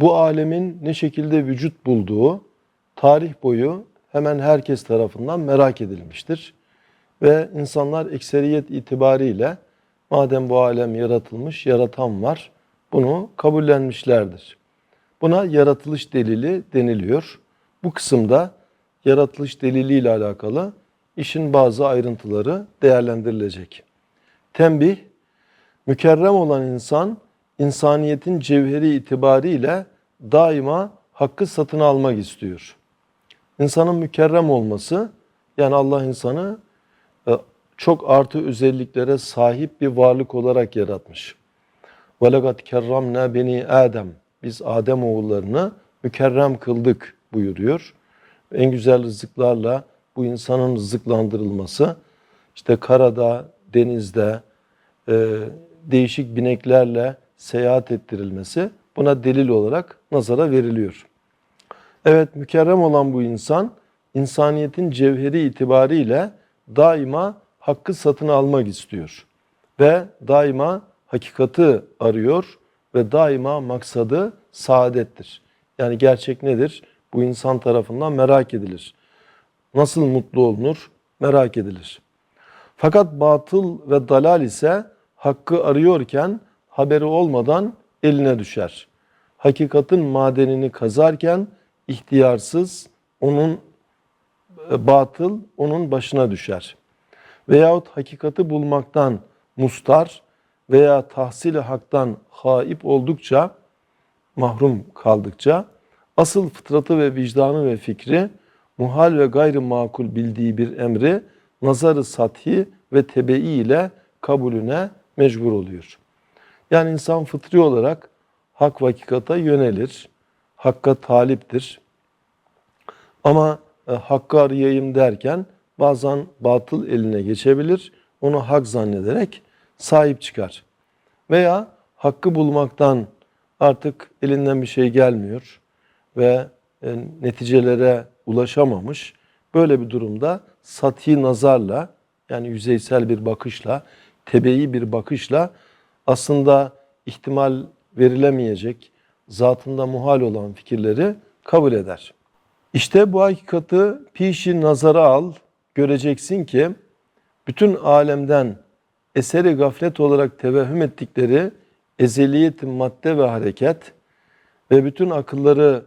bu alemin ne şekilde vücut bulduğu tarih boyu hemen herkes tarafından merak edilmiştir. Ve insanlar ekseriyet itibariyle madem bu alem yaratılmış, yaratan var, bunu kabullenmişlerdir. Buna yaratılış delili deniliyor. Bu kısımda yaratılış deliliyle alakalı işin bazı ayrıntıları değerlendirilecek. Tembih, mükerrem olan insan, insaniyetin cevheri itibariyle daima hakkı satın almak istiyor. İnsanın mükerrem olması, yani Allah insanı e, çok artı özelliklere sahip bir varlık olarak yaratmış. وَلَقَدْ كَرَّمْنَا beni Adem. Biz Adem oğullarını mükerrem kıldık buyuruyor. En güzel rızıklarla bu insanın rızıklandırılması, işte karada, denizde, e, değişik bineklerle seyahat ettirilmesi buna delil olarak nazara veriliyor. Evet mükerrem olan bu insan insaniyetin cevheri itibariyle daima hakkı satın almak istiyor. Ve daima hakikati arıyor ve daima maksadı saadettir. Yani gerçek nedir? Bu insan tarafından merak edilir. Nasıl mutlu olunur? Merak edilir. Fakat batıl ve dalal ise hakkı arıyorken haberi olmadan eline düşer. Hakikatin madenini kazarken ihtiyarsız onun e, batıl onun başına düşer. Veyahut hakikati bulmaktan mustar veya tahsil haktan haip oldukça mahrum kaldıkça asıl fıtratı ve vicdanı ve fikri muhal ve gayrı makul bildiği bir emri nazarı sathi ve tebei ile kabulüne mecbur oluyor. Yani insan fıtri olarak hak ve hakikata yönelir, hakka taliptir. Ama e, hakkı arayayım derken bazen batıl eline geçebilir, onu hak zannederek sahip çıkar. Veya hakkı bulmaktan artık elinden bir şey gelmiyor ve e, neticelere ulaşamamış. Böyle bir durumda sati nazarla yani yüzeysel bir bakışla, tebeyi bir bakışla aslında ihtimal verilemeyecek, zatında muhal olan fikirleri kabul eder. İşte bu hakikati pişi nazara al, göreceksin ki bütün alemden eseri gaflet olarak tevehhüm ettikleri ezeliyet madde ve hareket ve bütün akılları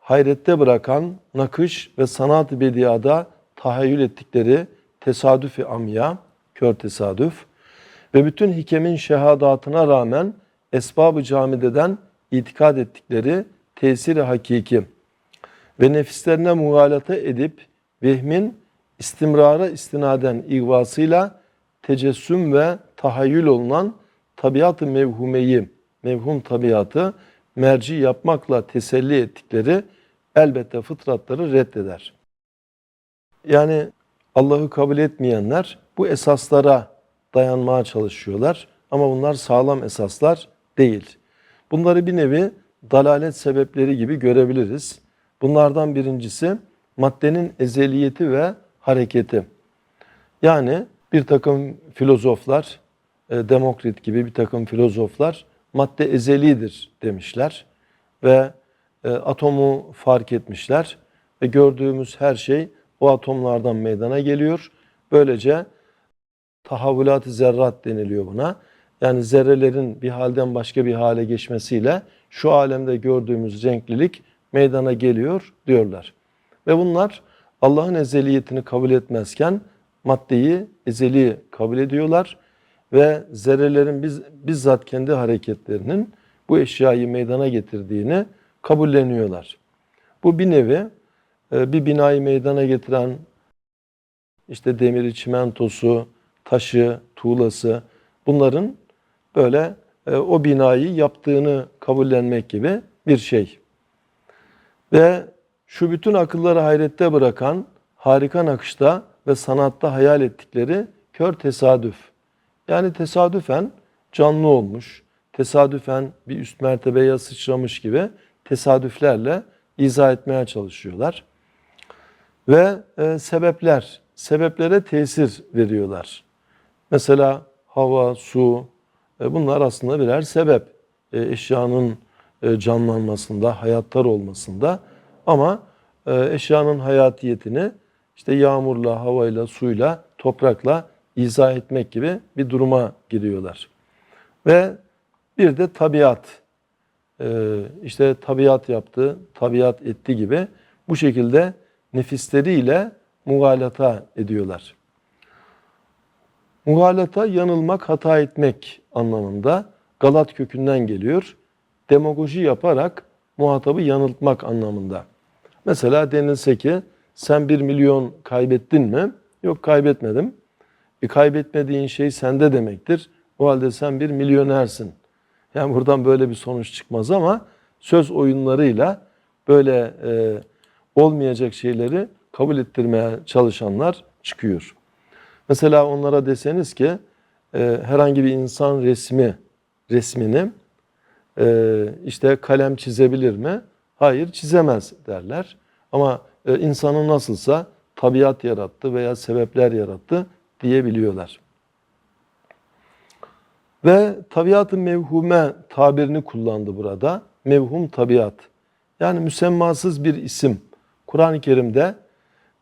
hayrette bırakan nakış ve sanat-ı bediada tahayyül ettikleri tesadüfi amya, kör tesadüf ve bütün hikemin şehadatına rağmen esbab-ı camideden itikad ettikleri tesiri hakiki ve nefislerine muhalata edip vehmin istimrara istinaden igvasıyla tecessüm ve tahayyül olunan tabiat-ı mevhumeyi, mevhum tabiatı merci yapmakla teselli ettikleri elbette fıtratları reddeder. Yani Allah'ı kabul etmeyenler bu esaslara dayanmaya çalışıyorlar ama bunlar sağlam esaslar değil. Bunları bir nevi dalalet sebepleri gibi görebiliriz. Bunlardan birincisi maddenin ezeliyeti ve hareketi. Yani bir takım filozoflar, e, Demokrit gibi bir takım filozoflar madde ezelidir demişler ve e, atomu fark etmişler ve gördüğümüz her şey o atomlardan meydana geliyor. Böylece tahavvulat-ı zerrat deniliyor buna. Yani zerrelerin bir halden başka bir hale geçmesiyle şu alemde gördüğümüz renklilik meydana geliyor diyorlar. Ve bunlar Allah'ın ezeliyetini kabul etmezken maddeyi ezeli kabul ediyorlar ve zerrelerin biz, bizzat kendi hareketlerinin bu eşyayı meydana getirdiğini kabulleniyorlar. Bu bir nevi e, bir binayı meydana getiren işte demiri, çimentosu, taşı, tuğlası bunların böyle e, o binayı yaptığını kabullenmek gibi bir şey. Ve şu bütün akılları hayrette bırakan harika nakışta ve sanatta hayal ettikleri kör tesadüf. Yani tesadüfen canlı olmuş, tesadüfen bir üst mertebeye sıçramış gibi tesadüflerle izah etmeye çalışıyorlar. Ve e, sebepler, sebeplere tesir veriyorlar. Mesela hava, su, e, bunlar aslında birer sebep. E, eşyanın e, canlanmasında, hayatlar olmasında ama eşyanın hayatiyetini işte yağmurla, havayla, suyla, toprakla izah etmek gibi bir duruma giriyorlar. Ve bir de tabiat. İşte tabiat yaptı, tabiat etti gibi bu şekilde nefisleriyle mugalata ediyorlar. Mugalata yanılmak, hata etmek anlamında Galat kökünden geliyor. Demagoji yaparak muhatabı yanıltmak anlamında. Mesela denilse ki sen bir milyon kaybettin mi? Yok kaybetmedim. E, kaybetmediğin şey sende demektir. O halde sen bir milyonersin. Yani buradan böyle bir sonuç çıkmaz ama söz oyunlarıyla böyle e, olmayacak şeyleri kabul ettirmeye çalışanlar çıkıyor. Mesela onlara deseniz ki e, herhangi bir insan resmi resmini e, işte kalem çizebilir mi? Hayır çizemez derler. Ama e, insanı nasılsa tabiat yarattı veya sebepler yarattı diyebiliyorlar. Ve tabiatı mevhume tabirini kullandı burada. Mevhum tabiat. Yani müsemmasız bir isim. Kur'an-ı Kerim'de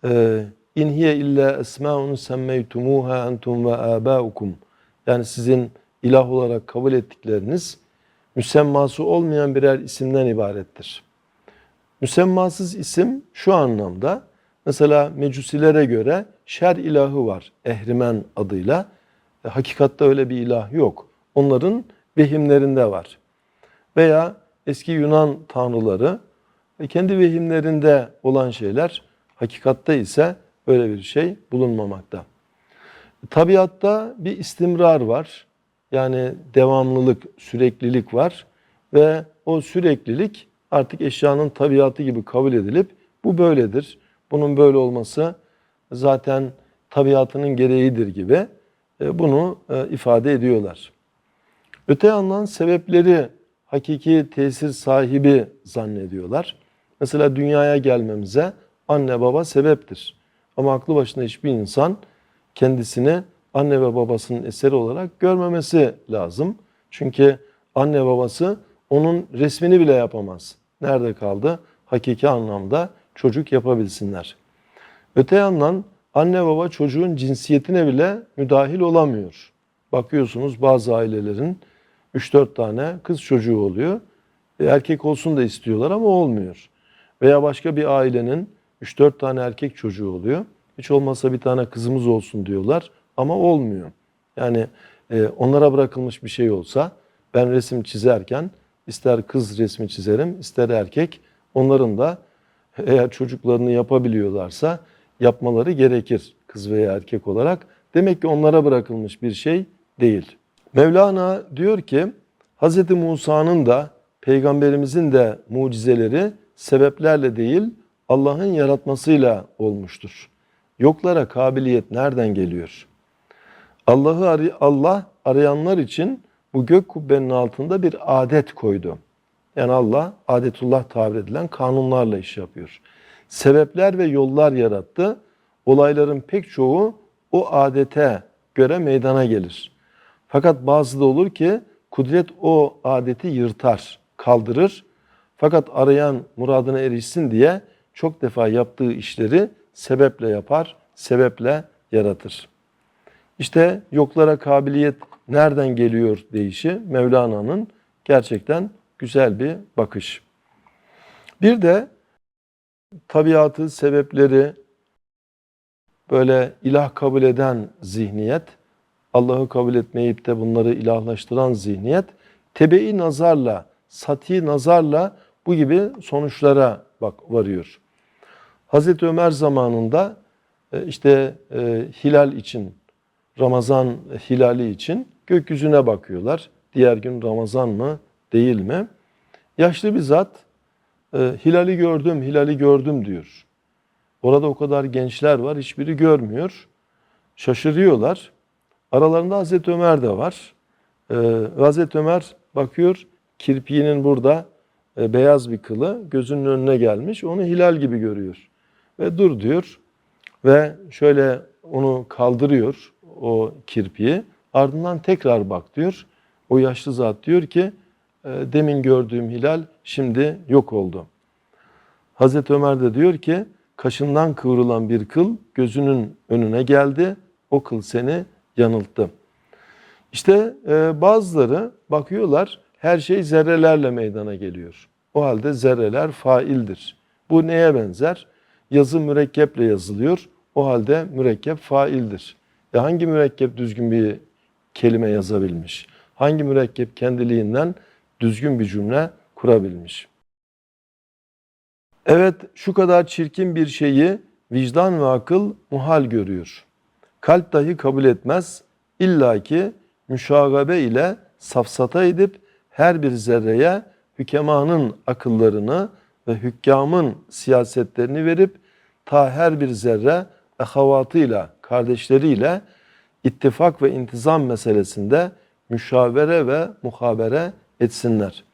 e, inhiye illa esmaun semmeytumuha entum ve abaukum. Yani sizin ilah olarak kabul ettikleriniz müsemması olmayan birer isimden ibarettir. Müsemmasız isim şu anlamda mesela mecusilere göre şer ilahı var ehrimen adıyla. E, hakikatte öyle bir ilah yok. Onların vehimlerinde var. Veya eski Yunan tanrıları e, kendi vehimlerinde olan şeyler hakikatte ise öyle bir şey bulunmamakta. Tabiatta bir istimrar var. Yani devamlılık, süreklilik var ve o süreklilik artık eşyanın tabiatı gibi kabul edilip bu böyledir. Bunun böyle olması zaten tabiatının gereğidir gibi e, bunu e, ifade ediyorlar. Öte yandan sebepleri hakiki tesir sahibi zannediyorlar. Mesela dünyaya gelmemize anne baba sebeptir. Ama aklı başında hiçbir insan kendisini anne ve babasının eseri olarak görmemesi lazım. Çünkü anne babası onun resmini bile yapamaz. Nerede kaldı? Hakiki anlamda çocuk yapabilsinler. Öte yandan anne baba çocuğun cinsiyetine bile müdahil olamıyor. Bakıyorsunuz bazı ailelerin 3-4 tane kız çocuğu oluyor. E, erkek olsun da istiyorlar ama olmuyor. Veya başka bir ailenin 3-4 tane erkek çocuğu oluyor. Hiç olmazsa bir tane kızımız olsun diyorlar ama olmuyor. Yani e, onlara bırakılmış bir şey olsa ben resim çizerken ister kız resmi çizerim ister erkek onların da eğer çocuklarını yapabiliyorlarsa yapmaları gerekir kız veya erkek olarak. Demek ki onlara bırakılmış bir şey değil. Mevlana diyor ki Hz. Musa'nın da peygamberimizin de mucizeleri sebeplerle değil Allah'ın yaratmasıyla olmuştur. Yoklara kabiliyet nereden geliyor? Allah'ı Allah arayanlar için bu gök kubbenin altında bir adet koydu. Yani Allah adetullah tabir edilen kanunlarla iş yapıyor. Sebepler ve yollar yarattı. Olayların pek çoğu o adete göre meydana gelir. Fakat bazı da olur ki kudret o adeti yırtar, kaldırır. Fakat arayan muradına erişsin diye çok defa yaptığı işleri sebeple yapar, sebeple yaratır. İşte yoklara kabiliyet nereden geliyor deyişi Mevlana'nın gerçekten güzel bir bakış. Bir de tabiatı, sebepleri böyle ilah kabul eden zihniyet, Allah'ı kabul etmeyip de bunları ilahlaştıran zihniyet, tebe'i nazarla, sati nazarla bu gibi sonuçlara bak varıyor. Hazreti Ömer zamanında e, işte e, hilal için, Ramazan hilali için gökyüzüne bakıyorlar. Diğer gün Ramazan mı değil mi? Yaşlı bir zat e, hilali gördüm, hilali gördüm diyor. Orada o kadar gençler var, hiçbiri görmüyor. Şaşırıyorlar. Aralarında Hazreti Ömer de var. Hazreti Ömer bakıyor, kirpiğinin burada e, beyaz bir kılı gözünün önüne gelmiş. Onu hilal gibi görüyor. Ve dur diyor. Ve şöyle onu kaldırıyor o kirpiği. Ardından tekrar bak diyor. O yaşlı zat diyor ki e, demin gördüğüm hilal şimdi yok oldu. Hazreti Ömer de diyor ki kaşından kıvrılan bir kıl gözünün önüne geldi. O kıl seni yanılttı. İşte e, bazıları bakıyorlar her şey zerrelerle meydana geliyor. O halde zerreler faildir. Bu neye benzer? Yazı mürekkeple yazılıyor. O halde mürekkep faildir. E hangi mürekkep düzgün bir kelime yazabilmiş? Hangi mürekkep kendiliğinden düzgün bir cümle kurabilmiş? Evet şu kadar çirkin bir şeyi vicdan ve akıl muhal görüyor. Kalp dahi kabul etmez. İlla ki müşagabe ile safsata edip her bir zerreye hükemanın akıllarını ve hükkamın siyasetlerini verip ta her bir zerre ehavatıyla, kardeşleriyle ittifak ve intizam meselesinde müşavere ve muhabere etsinler.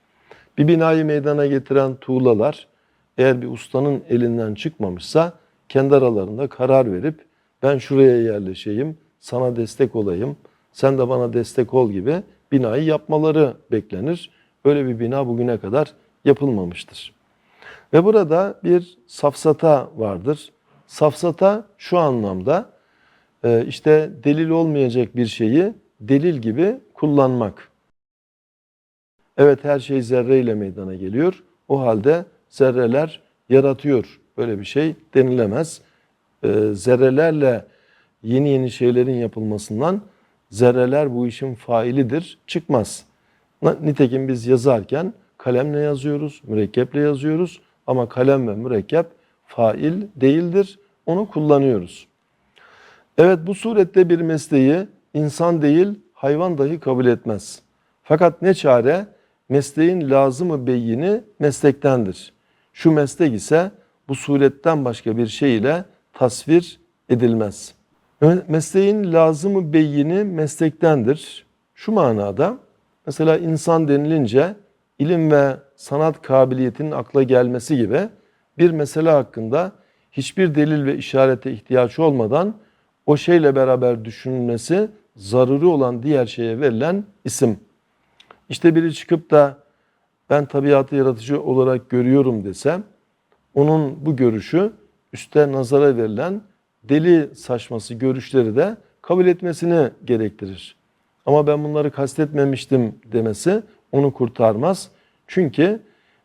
Bir binayı meydana getiren tuğlalar eğer bir ustanın elinden çıkmamışsa kendi aralarında karar verip ben şuraya yerleşeyim, sana destek olayım, sen de bana destek ol gibi binayı yapmaları beklenir. Öyle bir bina bugüne kadar yapılmamıştır. Ve burada bir safsata vardır. Safsata şu anlamda e, işte delil olmayacak bir şeyi delil gibi kullanmak. Evet her şey zerreyle meydana geliyor. O halde zerreler yaratıyor. Böyle bir şey denilemez. E, zerrelerle yeni yeni şeylerin yapılmasından zerreler bu işin failidir çıkmaz. Nitekim biz yazarken kalemle yazıyoruz, mürekkeple yazıyoruz ama kalem ve mürekkep fail değildir. Onu kullanıyoruz. Evet bu surette bir mesleği insan değil hayvan dahi kabul etmez. Fakat ne çare mesleğin lazımı beyini meslektendir. Şu meslek ise bu suretten başka bir şey ile tasvir edilmez. Mesleğin lazımı beyini meslektendir. Şu manada mesela insan denilince ilim ve sanat kabiliyetinin akla gelmesi gibi bir mesele hakkında hiçbir delil ve işarete ihtiyaç olmadan o şeyle beraber düşünülmesi zaruri olan diğer şeye verilen isim. İşte biri çıkıp da ben tabiatı yaratıcı olarak görüyorum desem onun bu görüşü üste nazara verilen deli saçması görüşleri de kabul etmesini gerektirir. Ama ben bunları kastetmemiştim demesi onu kurtarmaz. Çünkü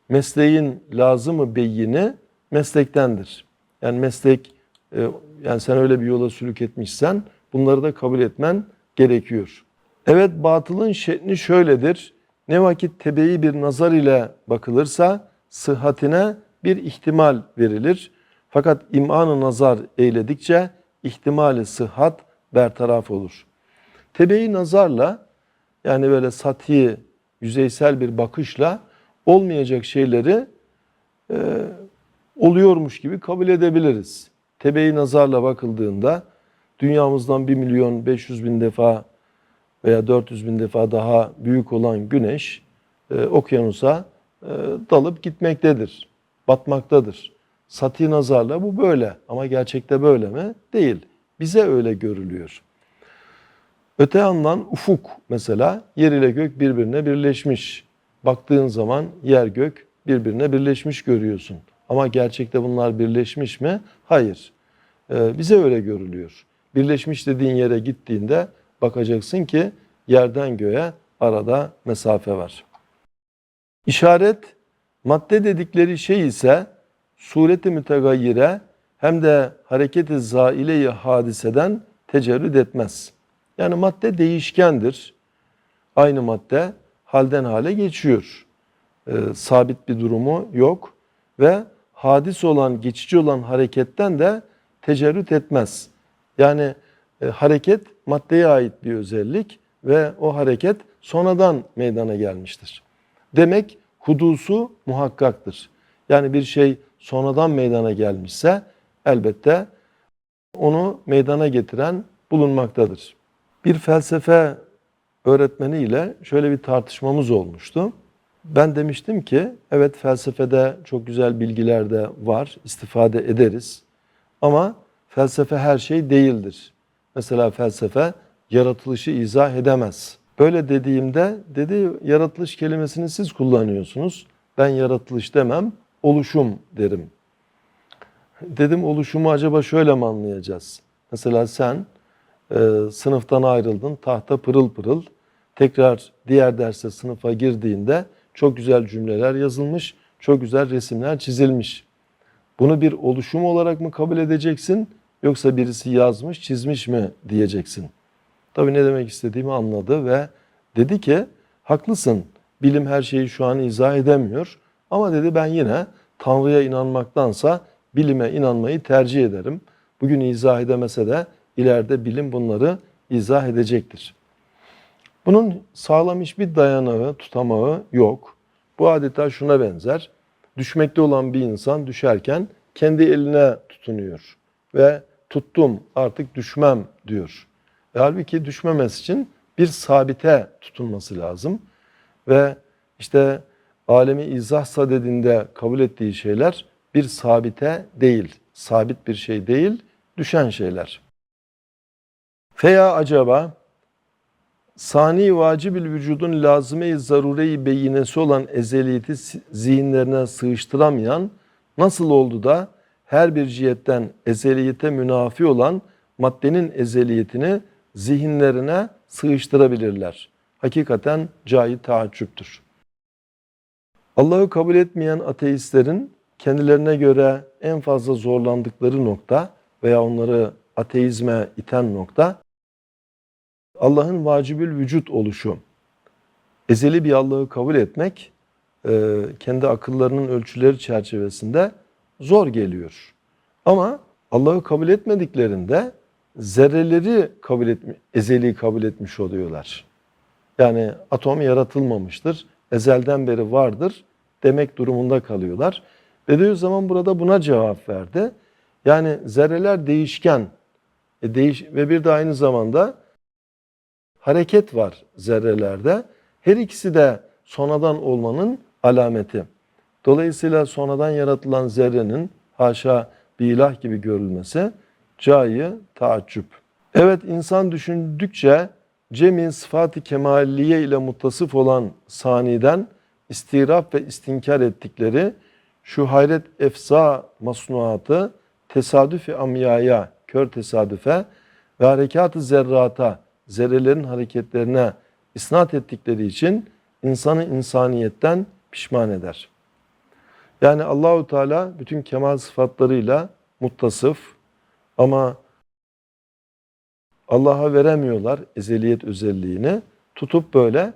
mesleğin lazımı beyini meslektendir. Yani meslek e, yani sen öyle bir yola sülük etmişsen bunları da kabul etmen gerekiyor. Evet batılın şekli şöyledir. Ne vakit tebeyi bir nazar ile bakılırsa sıhhatine bir ihtimal verilir. Fakat imanı nazar eyledikçe ihtimali sıhhat bertaraf olur. Tebeyi nazarla yani böyle sati, yüzeysel bir bakışla olmayacak şeyleri e, oluyormuş gibi kabul edebiliriz. Tebeyi nazarla bakıldığında dünyamızdan 1 milyon 500 bin defa veya 400 bin defa daha büyük olan güneş e, okyanusa e, dalıp gitmektedir, batmaktadır. Sati nazarla bu böyle ama gerçekte böyle mi? Değil. Bize öyle görülüyor. Öte yandan ufuk mesela yer ile gök birbirine birleşmiş. Baktığın zaman yer gök birbirine birleşmiş görüyorsun. Ama gerçekte bunlar birleşmiş mi? Hayır. Ee, bize öyle görülüyor. Birleşmiş dediğin yere gittiğinde bakacaksın ki yerden göğe arada mesafe var. İşaret madde dedikleri şey ise sureti mütegayyire hem de hareket-i zaile-i hadiseden tecerrüt etmez. Yani madde değişkendir. Aynı madde halden hale geçiyor. Ee, sabit bir durumu yok ve hadis olan, geçici olan hareketten de tecerrüt etmez. Yani e, hareket maddeye ait bir özellik ve o hareket sonradan meydana gelmiştir. Demek hudusu muhakkaktır. Yani bir şey sonradan meydana gelmişse elbette onu meydana getiren bulunmaktadır. Bir felsefe öğretmeniyle şöyle bir tartışmamız olmuştu. Ben demiştim ki evet felsefede çok güzel bilgiler de var, istifade ederiz. Ama felsefe her şey değildir. Mesela felsefe yaratılışı izah edemez. Böyle dediğimde dedi yaratılış kelimesini siz kullanıyorsunuz. Ben yaratılış demem, oluşum derim. Dedim oluşumu acaba şöyle mi anlayacağız? Mesela sen e, sınıftan ayrıldın, tahta pırıl pırıl. Tekrar diğer derse sınıfa girdiğinde çok güzel cümleler yazılmış, çok güzel resimler çizilmiş. Bunu bir oluşum olarak mı kabul edeceksin yoksa birisi yazmış, çizmiş mi diyeceksin. Tabii ne demek istediğimi anladı ve dedi ki haklısın bilim her şeyi şu an izah edemiyor ama dedi ben yine Tanrı'ya inanmaktansa bilime inanmayı tercih ederim. Bugün izah edemese de ileride bilim bunları izah edecektir. Bunun sağlam hiçbir dayanağı, tutamağı yok. Bu adeta şuna benzer. Düşmekte olan bir insan düşerken kendi eline tutunuyor ve tuttum artık düşmem diyor. Ve halbuki düşmemesi için bir sabite tutunması lazım. Ve işte alemi izah sadedinde kabul ettiği şeyler bir sabite değil, sabit bir şey değil, düşen şeyler. Feya acaba sani vacibül vücudun lazıme-i zarure-i beyinesi olan ezeliyeti zihinlerine sığıştıramayan nasıl oldu da her bir cihetten ezeliyete münafi olan maddenin ezeliyetini zihinlerine sığıştırabilirler. Hakikaten cahit taaccüptür. Allah'ı kabul etmeyen ateistlerin kendilerine göre en fazla zorlandıkları nokta veya onları ateizme iten nokta Allah'ın vacibül vücut oluşu. Ezeli bir Allah'ı kabul etmek e, kendi akıllarının ölçüleri çerçevesinde zor geliyor. Ama Allah'ı kabul etmediklerinde zerreleri kabul etmi, ezeli kabul etmiş oluyorlar. Yani atom yaratılmamıştır, ezelden beri vardır demek durumunda kalıyorlar. Bediüzzaman burada buna cevap verdi. Yani zerreler değişken e değiş ve bir de aynı zamanda hareket var zerrelerde. Her ikisi de sonradan olmanın alameti. Dolayısıyla sonradan yaratılan zerrenin haşa bir ilah gibi görülmesi cayı taaccüp. Evet insan düşündükçe cemin sıfat-ı kemalliye ile muttasıf olan saniden istirap ve istinkar ettikleri şu hayret efsa masnuatı tesadüfi amyaya, kör tesadüfe ve harekat-ı zerrata, zerrelerin hareketlerine isnat ettikleri için insanı insaniyetten pişman eder. Yani Allahu Teala bütün kemal sıfatlarıyla muttasıf ama Allah'a veremiyorlar ezeliyet özelliğini. Tutup böyle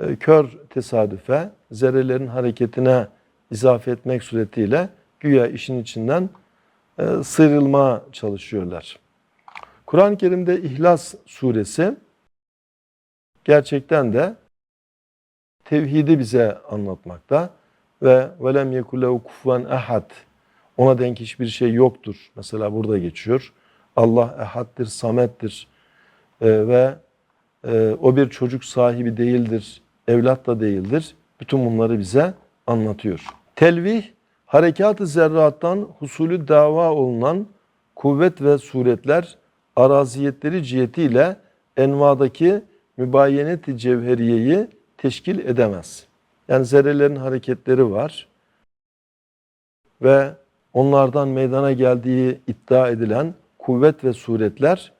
e, kör tesadüfe, zerrelerin hareketine izafe etmek suretiyle güya işin içinden e, sıyrılma çalışıyorlar. Kur'an-ı Kerim'de İhlas suresi gerçekten de tevhidi bize anlatmakta ve velem yekulehu kufuven ehad ona denk hiçbir şey yoktur. Mesela burada geçiyor. Allah ehaddir, samettir ee, ve e, o bir çocuk sahibi değildir, evlat da değildir. Bütün bunları bize anlatıyor. Telvih, harekat-ı zerrattan husulü dava olunan kuvvet ve suretler araziyetleri cihetiyle envadaki mübayenet-i cevheriyeyi teşkil edemez. Yani zerrelerin hareketleri var ve onlardan meydana geldiği iddia edilen kuvvet ve suretler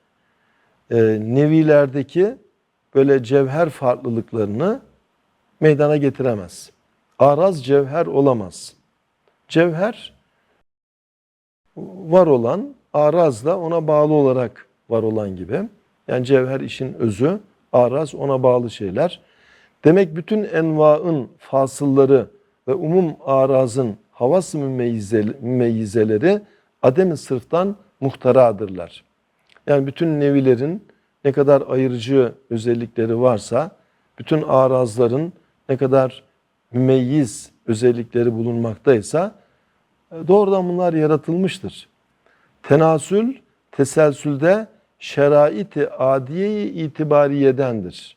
nevilerdeki böyle cevher farklılıklarını meydana getiremez. Araz cevher olamaz. Cevher var olan, araz da ona bağlı olarak var olan gibi. Yani cevher işin özü, araz ona bağlı şeyler. Demek bütün envaın fasılları ve umum arazın havas mümeyyizeleri adem-i sırftan muhtaradırlar. Yani bütün nevilerin ne kadar ayırıcı özellikleri varsa, bütün arazların ne kadar mümeyyiz özellikleri bulunmaktaysa doğrudan bunlar yaratılmıştır. Tenasül, teselsülde şerait-i adiye itibariyedendir.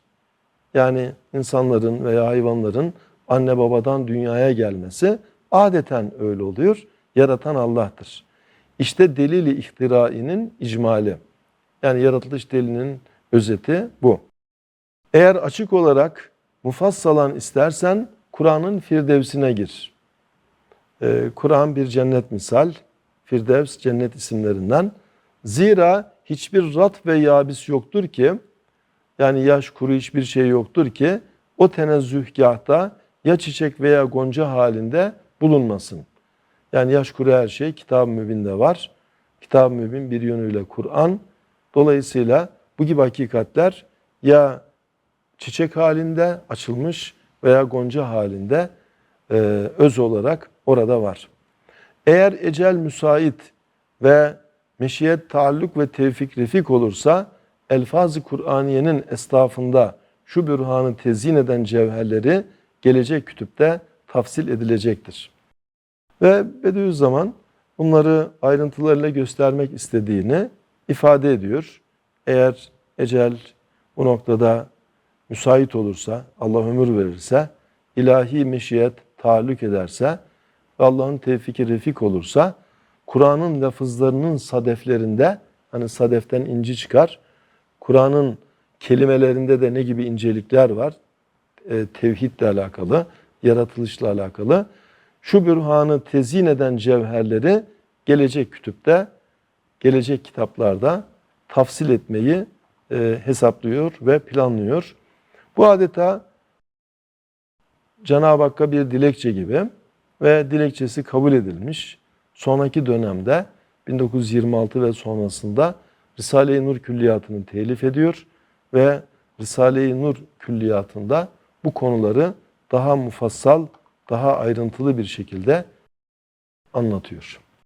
Yani insanların veya hayvanların anne babadan dünyaya gelmesi adeten öyle oluyor. Yaratan Allah'tır. İşte delili ihtirainin icmali. Yani yaratılış delinin özeti bu. Eğer açık olarak mufassalan istersen Kur'an'ın Firdevsine gir. Ee, Kur'an bir cennet misal. Firdevs cennet isimlerinden. Zira hiçbir rat ve yabis yoktur ki yani yaş kuru hiçbir şey yoktur ki o tenezzühgahta ya çiçek veya gonca halinde bulunmasın. Yani yaş kuru her şey kitab-ı mübinde var. Kitab-ı mübin bir yönüyle Kur'an. Dolayısıyla bu gibi hakikatler ya çiçek halinde açılmış veya gonca halinde e, öz olarak orada var. Eğer ecel müsait ve meşiyet taalluk ve tevfik refik olursa elfaz-ı Kur'aniyenin estafında şu bürhanı tezyin eden cevherleri gelecek kütüpte tafsil edilecektir. Ve Bediüzzaman bunları ayrıntılarıyla göstermek istediğini ifade ediyor. Eğer ecel bu noktada müsait olursa, Allah ömür verirse, ilahi meşiyet taalluk ederse ve Allah'ın tevfiki refik olursa, Kur'an'ın lafızlarının sadeflerinde, hani sadeften inci çıkar, Kur'an'ın kelimelerinde de ne gibi incelikler var, e, tevhidle alakalı, yaratılışla alakalı, şu bürhanı tezyin eden cevherleri gelecek kütüpte, gelecek kitaplarda tafsil etmeyi e, hesaplıyor ve planlıyor. Bu adeta Cenab-ı Hakk'a bir dilekçe gibi ve dilekçesi kabul edilmiş. Sonraki dönemde 1926 ve sonrasında Risale-i Nur külliyatını telif ediyor ve Risale-i Nur külliyatında bu konuları daha mufassal, daha ayrıntılı bir şekilde anlatıyor.